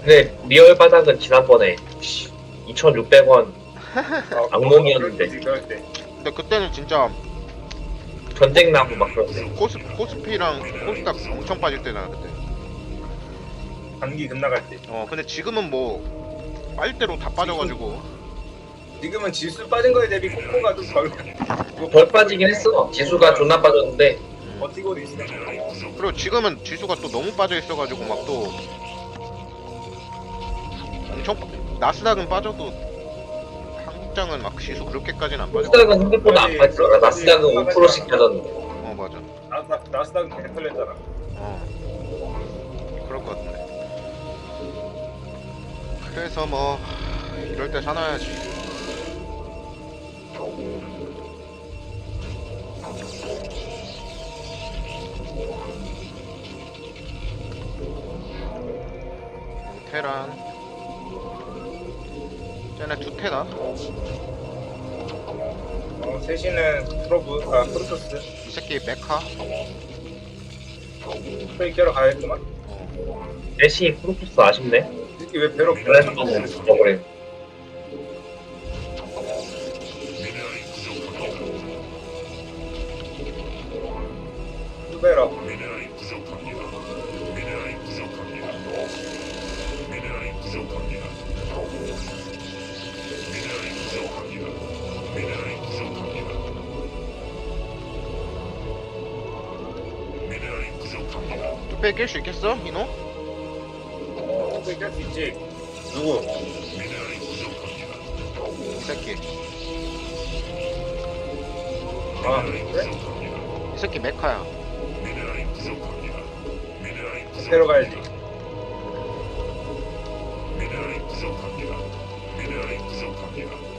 근데 리얼 바닥은 지난번에 2,600원 아, 악몽이었는데. 근데 그때는 진짜 전쟁 나고 막 그런데 코스 코스피랑 코스닥 엄청 빠질 때잖아 그때. 감기 급나갈 때. 어 근데 지금은 뭐 빨대로 다 빠져가지고 지금은 지수 빠진 거에 대비 코코가 좀 덜. 덜 빠지긴 했어. 지수가 존나 빠졌는데 버티고 있어. 그리고 지금은 지수가 또 너무 빠져 있어가지고 막 또 엄청 빠- 나스닥은 빠져도 한국장은 막 지수 그렇게까지는 안 빠져. 코스닥은 생각보다 안 빠졌어. 나스닥은 5%씩 빠졌는데 어 맞아. 나스닥 나스닥은 계속 털렸잖아. 어 그럴 것 같은데. 그래서 뭐 이럴 때 사놔야지. 테란 쟤네 두 테다 어, 셋이는 프로브 아 프로토스 이 새끼 메카 프레이 껴러 가야겠구만. 대시 프로토스 아쉽네. 이 새끼 왜 배로 그래서 너무 죽어버 뚝배 낄수 있겠어 이노? 어, 후배 낄수 있지. 누구? 이 새끼 아 그래? 이 새끼 메카야 배로 가야지. 아씨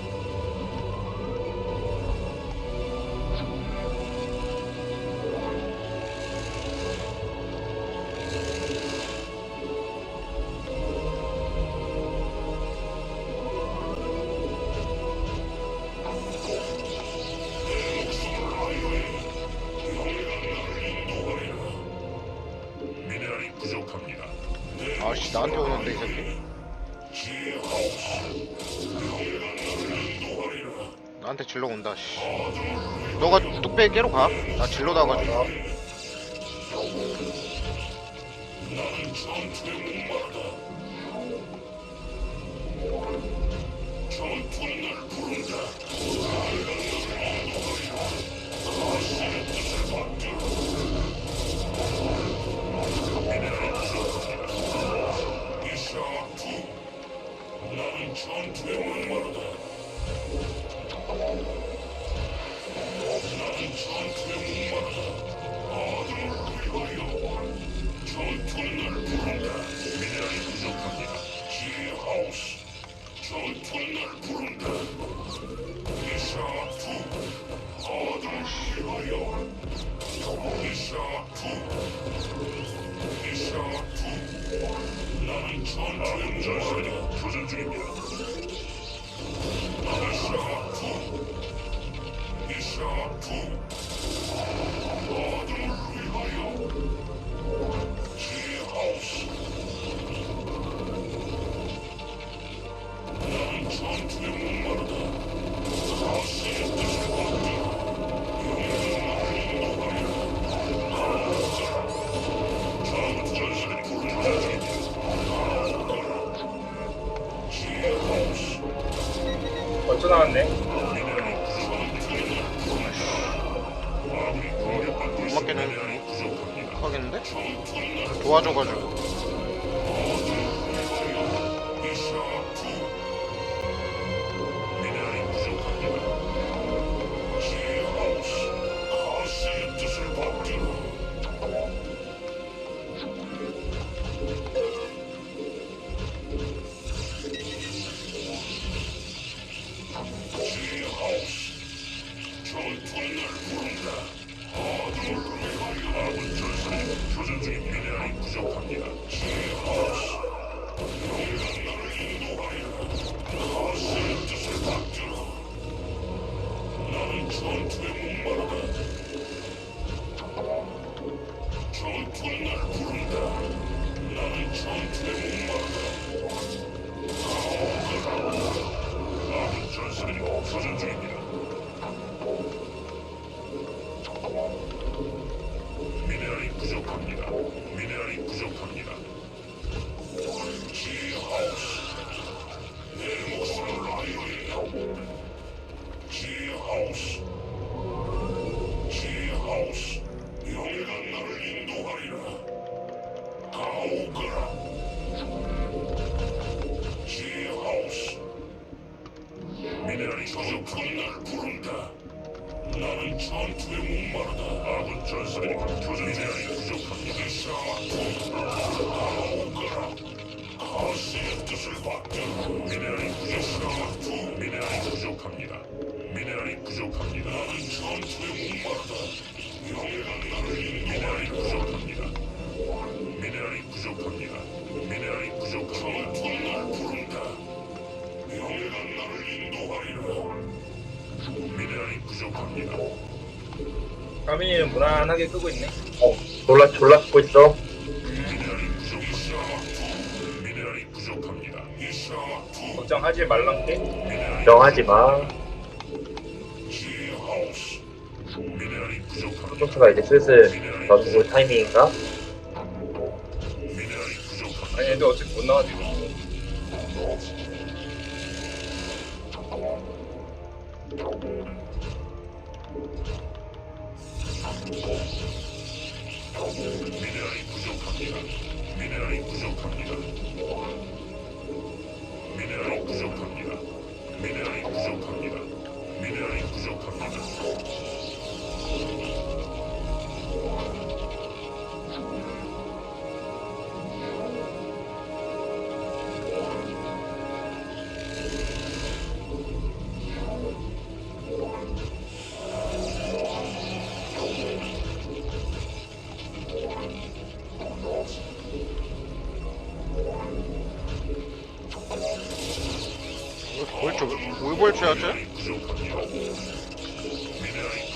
나한테 오는데 이 새끼? 나한테 질러 온다 씨. 너가 뚝배 깨로 가나 질러 나가지고. 벌써 도와줘가지고 가민이는 무난하게 끄고 있네. 어, 졸라 졸라 쓰고 있어. 걱정하지 말란게. 걱정하지 마. 프로토스가 이제 슬슬 던질 타이밍인가? 아니 애들 어차피 못 나가지고. 부족합니다. 벌초 뭘 벌초였지?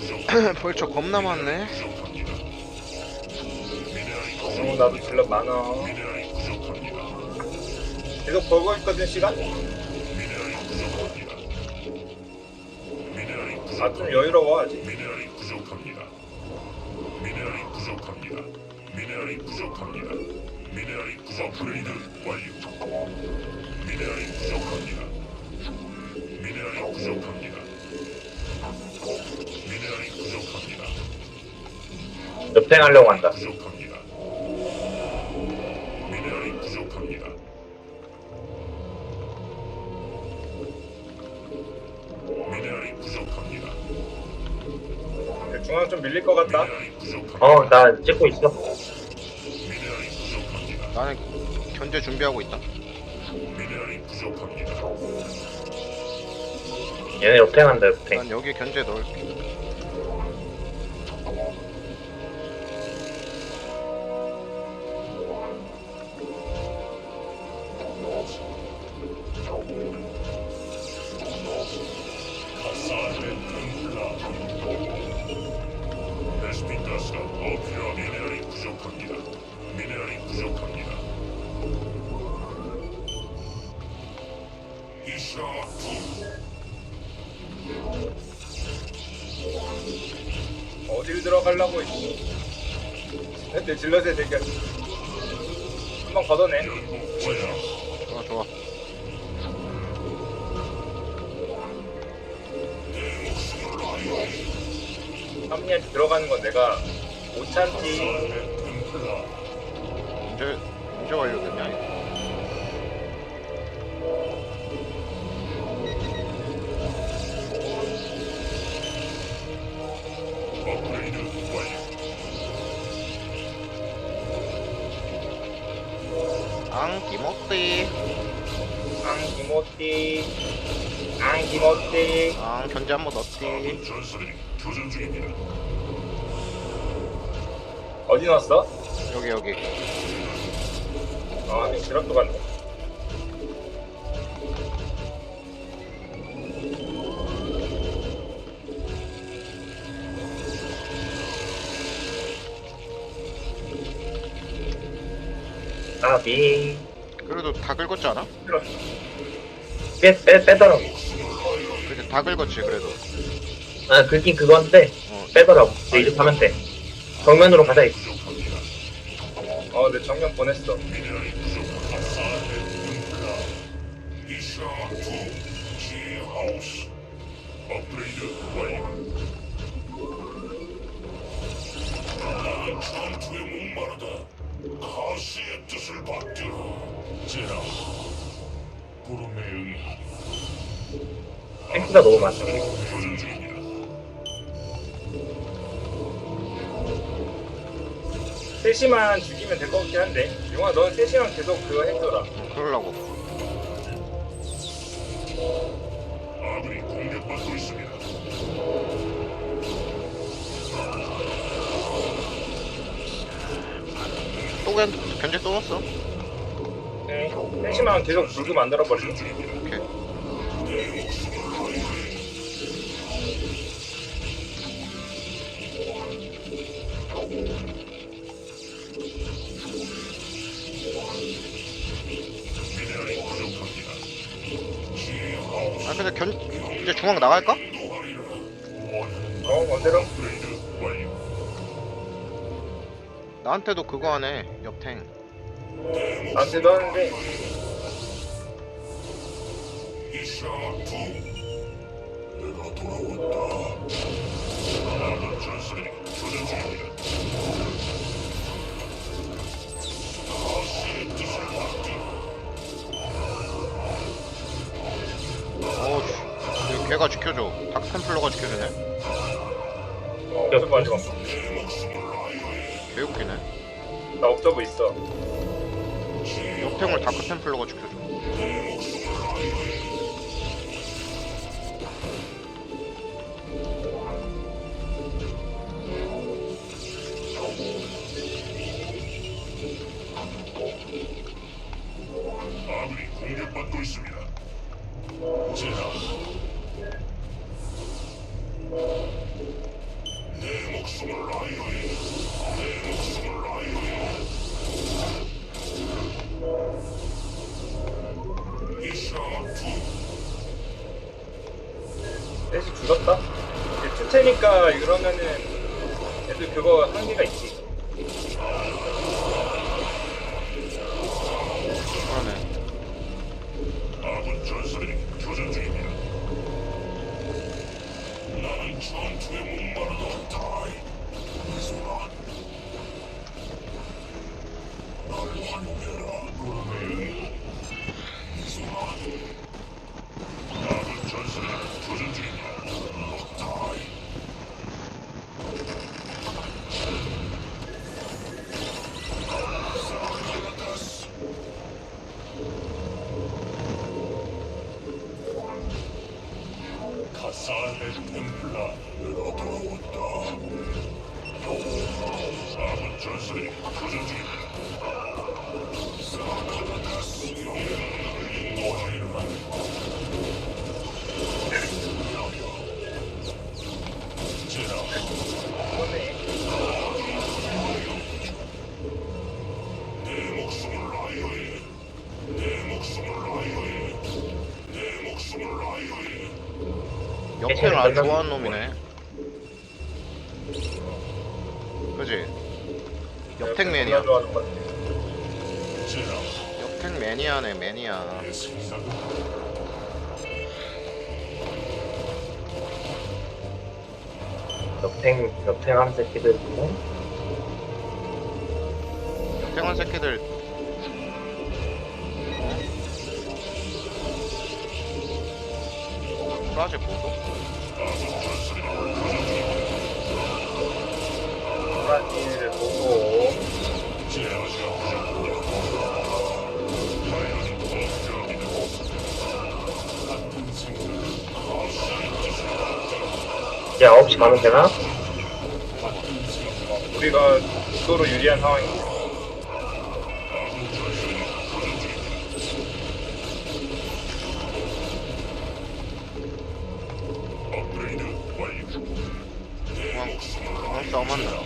부족합니다. 벌초 겁나 많네. 부족합니다. 어, 나도 질러 많아. 부족합니다. 계속 벌고 있거든 시간. 부족합니다. 아좀 여유로워 아직. 미네랄이 부족합니다. 미네랄이 부족합니다. 미네랄이 부족합니다. 미네랄이 부족 업그레이드 완료. 미네랄이 부족합니다. 엽탱하려고 한다. 부족합니다. 미네랄이 부족합니다. 미네랄이 부족합니다. 중앙 좀 밀릴 것 같다. 미네랄이 부족합니다. 어, 나 찍고 있어. 미네랄이 부족합니다. 나는 견제 준비하고 있다. 미네랄이 부족합니다. 얘네 엽탱한다, 엽탱. 난 여기 견제 넣을게. 했지? 근데 질럿의 대결. 한번 걷어내. 좋아 좋아. 한민이한테 들어가는 건 내가 못. 템플라. 언제 언제 완료됐냐? 이거? 앙 기모띠. 앙 기모띠. 앙 기모띠. 앙 견제 한번 넣었지. 교전 중입니다. 어디 넣었어? 여기 여기. 아, 한민 질럿도 갔네. 까비. 그래도 다 긁었지 않아? 빼, 빼, 빼더라고. 그래 다 긁었지 그래도. 아, 긁긴 그건데, 어. 빼더라고. 이제 이제 가면 돼. 정면으로 가자, 이거. 어, 내 정면 보냈어. 제라 구름에 응하리 탱크가 너무 많다. 교전 중입니다 셋이만 죽이면 될 것 같긴 한데 용아 넌 셋이만 계속 그거 해줘라 응, 그러려고. 아군이 공격받고 있습니다 또 견, 견제 또 넣었어? 네. 셋이만 계속 불고 만들어버리고 오케이. 아 근데 견 이제 중앙 나갈까? 어 원대로 나한테도 그거 하네. 내가 돌아왔다 아군 전술이 교전 뜻을 걔가 지켜줘. 다크 템플러가 지켜주네. 어 없어 가지고 개웃기네. 나 옵저브 있어 옆탱을 다크 템플러가 지켜줘. 투테니까 이러면은 애들 그거 한계가 있지 템플라 내가 돌아왔다. 아군 전설이 교전 중입니다. 옆탱을 아주 좋아하는 놈이네. 그지? 옆탱 매니아. 옆탱 매니아네 매니아. 내 생각 옆탱, 옆탱 한 새끼들 보면 옆탱한 새끼들. 어? 프라제 보소? 브라질을 보고 야 9시 가면 되나? 우리가 구도로 유리한 상황이고 중앙 싸움 한다.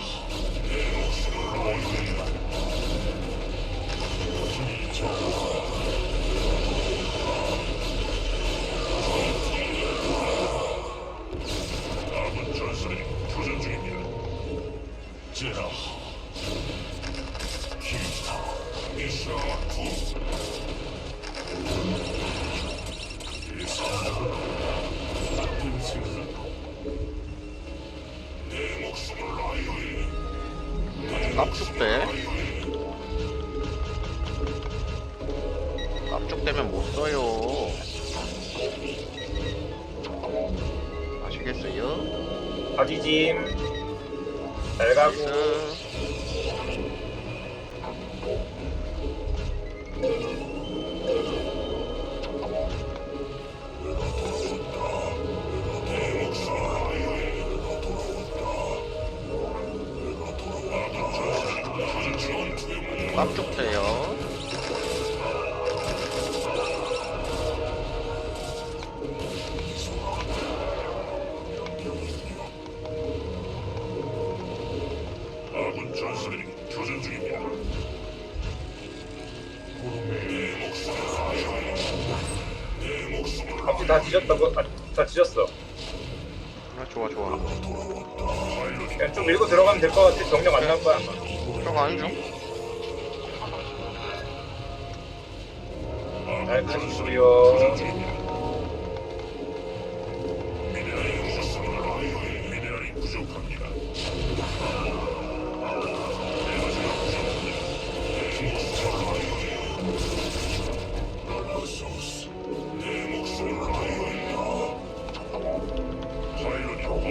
납축돼 납축되면 못 써요 아시겠어요? 가지짐 잘 가고 나이스. 아, 좋아 좋아. 그냥 좀 밀고 들어가면 될 것 같아 정령 안날 거야 아마 저거 아니죠? 교전 중입니다.